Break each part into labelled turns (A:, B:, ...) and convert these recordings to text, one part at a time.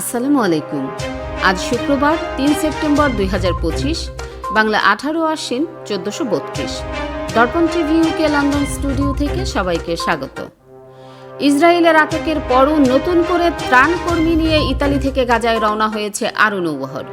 A: আসসালামু আলাইকুম আজ শুক্রবার তিন সেপ্টেম্বর দুই হাজার পঁচিশ বাংলা আঠারো আশ্বিন চোদ্দশো বত্রিশ দর্পণ টিভি ইউকে লন্ডন স্টুডিও থেকে সবাইকে স্বাগত ইসরায়েলের আটকের পরও নতুন করে ত্রাণ কর্মী নিয়ে ইতালি থেকে গাজায় রওনা হয়েছে আরও নৌবহর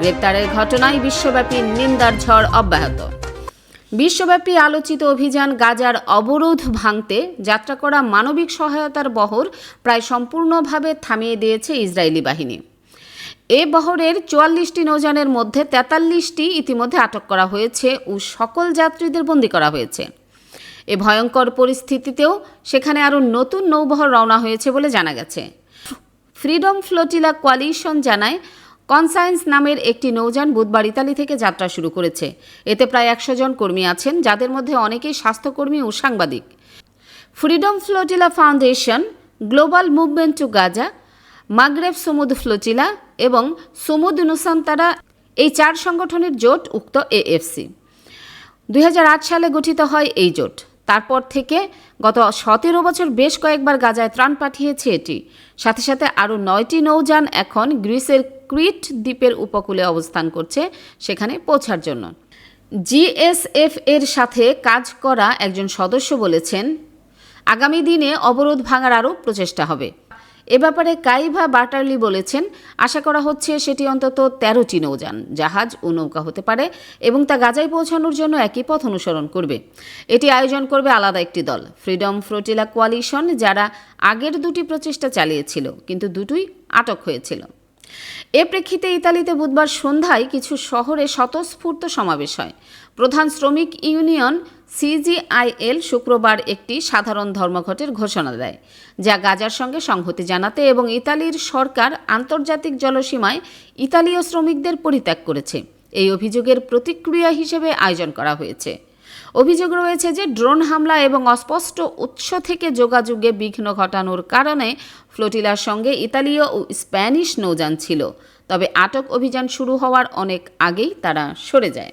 A: গ্রেপ্তারের ঘটনায় বিশ্বব্যাপী নিন্দার ঝড় অব্যাহত বিশ্বব্যাপী আলোচিত অভিযান গাজার অবরোধ ভাঙতে যাত্রা করা মানবিক সহায়তার বহর প্রায় সম্পূর্ণভাবে থামিয়ে দিয়েছে ইসরায়েলি বাহিনী এ বহরের চুয়াল্লিশটি নৌযানের মধ্যে তেতাল্লিশটি ইতিমধ্যে আটক করা হয়েছে ও সকল যাত্রীদের বন্দী করা হয়েছে এ ভয়ঙ্কর পরিস্থিতিতেও সেখানে আরও নতুন নৌবহর রওনা হয়েছে বলে জানা গেছে ফ্রিডম ফ্লোটিলা কোয়ালিশন জানায় কনসায়েন্স নামের একটি নৌযান বুধবার ইতালি থেকে যাত্রা শুরু করেছে এতে প্রায় একশো জন কর্মী আছেন যাদের মধ্যে অনেকেই স্বাস্থ্যকর্মী ও সাংবাদিক freedom flotilla foundation global movement to Gaza Maghreb Sumud flotilla এবং সুমুদ নুসান্তারা এই চার সংগঠনের জোট উক্ত এএফসি দুই সালে গঠিত হয় এই জোট তারপর থেকে গত সতেরো বছর বেশ কয়েকবার গাজায় ত্রাণ পাঠিয়েছে এটি সাথে সাথে আরও নয়টি নৌযান এখন গ্রিসের ক্রিট দ্বীপের উপকূলে অবস্থান করছে সেখানে পৌঁছার জন্য জিএসএফ এর সাথে কাজ করা একজন সদস্য বলেছেন আগামী দিনে অবরোধ ভাঙার আরও প্রচেষ্টা হবে এ ব্যাপারে কাইভা বাটারলি বলেছেন আশা করা হচ্ছে সেটি অন্তত তেরোটি নৌযান জাহাজ ও নৌকা হতে পারে এবং তা গাজায় পৌঁছানোর জন্য একই পথ অনুসরণ করবে এটি আয়োজন করবে আলাদা একটি দল ফ্রিডম ফ্রোটিলা কোয়ালিশন যারা আগের দুটি প্রচেষ্টা চালিয়েছিল কিন্তু দুটোই আটক হয়েছিল এ প্রেক্ষিতে ইতালিতে বুধবার সন্ধ্যায় কিছু শহরে স্বতঃস্ফূর্ত সমাবেশ হয় প্রধান শ্রমিক ইউনিয়ন সিজিআইএল শুক্রবার একটি সাধারণ ধর্মঘটের ঘোষণা দেয় যা গাজার সঙ্গে সংহতি জানাতে এবং ইতালির সরকার আন্তর্জাতিক জলসীমায় ইতালীয় শ্রমিকদের পরিত্যাগ করেছে এই অভিযোগের প্রতিক্রিয়া হিসেবে আয়োজন করা হয়েছে অভিযোগ রয়েছে যে ড্রোন হামলা এবং অস্পষ্ট উৎস থেকে যোগাযোগে বিঘ্ন ঘটানোর কারণে ফ্লোটিলার সঙ্গে ইতালীয় ও স্প্যানিশ নৌযান ছিল তবে আটক অভিযান শুরু হওয়ার অনেক আগেই তারা সরে যায়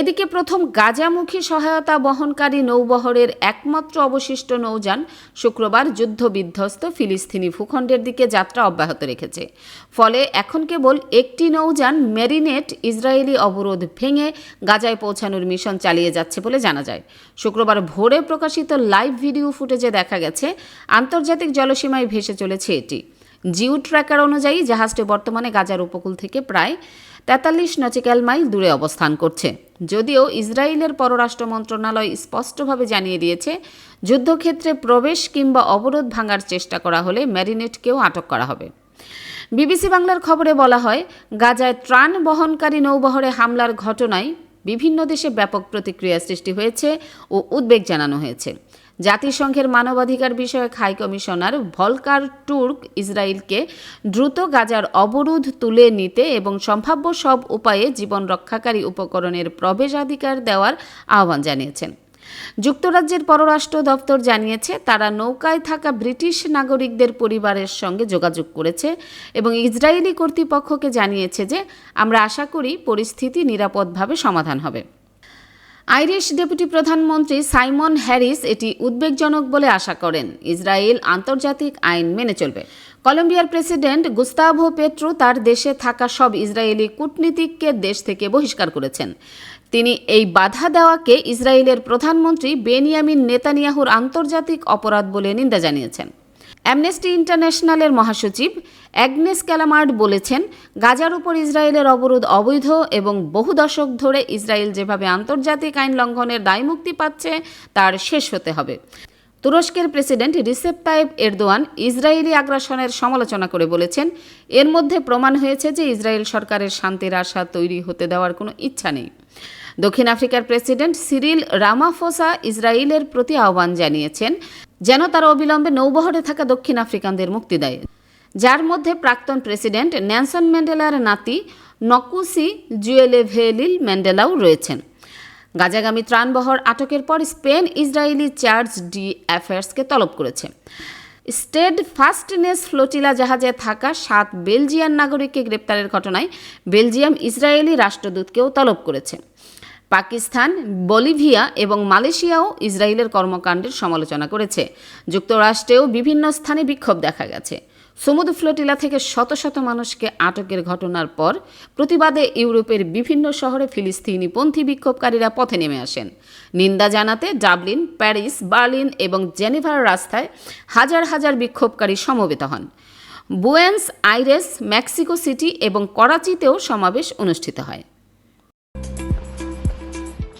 A: এদিকে প্রথম গাজামুখী সহায়তা বহনকারী নৌবহরের একমাত্র অবশিষ্ট নৌযান শুক্রবার যুদ্ধবিধ্বস্ত ফিলিস্তিনি ভূখণ্ডের দিকে যাত্রা অব্যাহত রেখেছে ফলে এখন কেবল একটি নৌযান মেরিনেট ইসরায়েলি অবরোধ ভেঙে গাজায় পৌঁছানোর মিশন চালিয়ে যাচ্ছে বলে জানা যায় শুক্রবার ভোরে প্রকাশিত লাইভ ভিডিও ফুটেজে দেখা গেছে আন্তর্জাতিক জলসীমায় ভেসে চলেছে এটি জিও ট্র্যাকার অনুযায়ী জাহাজটি বর্তমানে গাজার উপকূল থেকে প্রায় তেতাল্লিশ নচিক্যাল মাইল দূরে অবস্থান করছে যদিও ইসরায়েলের পররাষ্ট্র মন্ত্রণালয় স্পষ্টভাবে জানিয়ে দিয়েছে যুদ্ধক্ষেত্রে প্রবেশ কিংবা অবরোধ ভাঙার চেষ্টা করা হলে ম্যারিনেটকেও আটক করা হবে বিবিসি বাংলার খবরে বলা হয় গাজায় ত্রাণ বহনকারী নৌবহরে হামলার ঘটনায় বিভিন্ন দেশে ব্যাপক প্রতিক্রিয়া সৃষ্টি হয়েছে ও উদ্বেগ জানানো হয়েছে জাতিসংঘের মানবাধিকার বিষয়ক হাই কমিশনার ভলকার টুর্ক ইসরায়েলকে দ্রুত গাজার অবরোধ তুলে নিতে এবং সম্ভাব্য সব উপায়ে জীবন রক্ষাকারী উপকরণের প্রবেশাধিকার দেওয়ার আহ্বান জানিয়েছেন যুক্তরাজ্যের পররাষ্ট্র দপ্তর জানিয়েছে তারা নৌকায় থাকা ব্রিটিশ নাগরিকদের পরিবারের সঙ্গে যোগাযোগ করেছে এবং ইসরায়েলি কর্তৃপক্ষকে জানিয়েছে যে আমরা আশা করি পরিস্থিতি নিরাপদভাবে সমাধান হবে আইরিশ ডেপুটি প্রধানমন্ত্রী সাইমন হ্যারিস এটি উদ্বেগজনক বলে আশা করেন ইসরায়েল আন্তর্জাতিক আইন মেনে চলবে কলম্বিয়ার প্রেসিডেন্ট গুস্তাভো পেট্রো তার দেশে থাকা সব ইসরায়েলি কূটনীতিককে দেশ থেকে বহিষ্কার করেছেন তিনি এই বাধা দেওয়াকে ইসরায়েলের প্রধানমন্ত্রী বেনিয়ামিন নেতানিয়াহুর আন্তর্জাতিক অপরাধ বলে নিন্দা জানিয়েছেন অ্যামনেস্টি ইন্টারন্যাশনালের মহাসচিব অ্যাগনেস ক্যালামার্ড বলেছেন গাজার উপর ইসরায়েলের অবরোধ অবৈধ এবং বহু দশক ধরে ইসরায়েল যেভাবে আন্তর্জাতিক আইন লঙ্ঘনের দায়মুক্তি পাচ্ছে তার শেষ হতে হবে তুরস্কের president Recep Tayyip Erdogan Israeli আগ্রাসনের সমালোচনা করে বলেছেন এর মধ্যে প্রমাণ হয়েছে যে ইসরায়েল সরকারের শান্তির আশা তৈরি হতে দেওয়ার কোনো ইচ্ছা নেই দক্ষিণ আফ্রিকার প্রেসিডেন্ট সিরিল রামাফোসা ইসরায়েলের প্রতি আহ্বান জানিয়েছেন যেন তারা অবিলম্বে নৌবহরে থাকা দক্ষিণ আফ্রিকানদের মুক্তি দেয় যার মধ্যে প্রাক্তন প্রেসিডেন্ট ন্যানসন ম্যান্ডেলার নাতি নকুসি জুয়েলেভেলিল ম্যান্ডেলাও রয়েছেন গাজাগামী ত্রাণবহর আটকের পর স্পেন ইসরায়েলি চার্জ ডি অ্যাফেয়ার্সকে তলব করেছে স্টেড ফাস্টনেস ফ্লোটিলা জাহাজে থাকা সাত বেলজিয়ান নাগরিককে গ্রেপ্তারের ঘটনায় বেলজিয়াম ইসরায়েলি রাষ্ট্রদূতকেও তলব করেছে পাকিস্তান বলিভিয়া এবং মালয়েশিয়াও ইসরায়েলের কর্মকাণ্ডের সমালোচনা করেছে যুক্তরাষ্ট্রেও বিভিন্ন স্থানে বিক্ষোভ দেখা গেছে সমুদ্র ফ্লোটিলা থেকে শত শত মানুষকে আটকের ঘটনার পর প্রতিবাদে ইউরোপের বিভিন্ন শহরে ফিলিস্তিনি পন্থী বিক্ষোভকারীরা পথে নেমে আসেন নিন্দা জানাতে ডাবলিন প্যারিস বার্লিন এবং জেনেভার রাস্তায় হাজার হাজার বিক্ষোভকারী সমবেত হন বুয়েন্স আইরেস মেক্সিকো সিটি এবং করাচিতেও সমাবেশ অনুষ্ঠিত হয়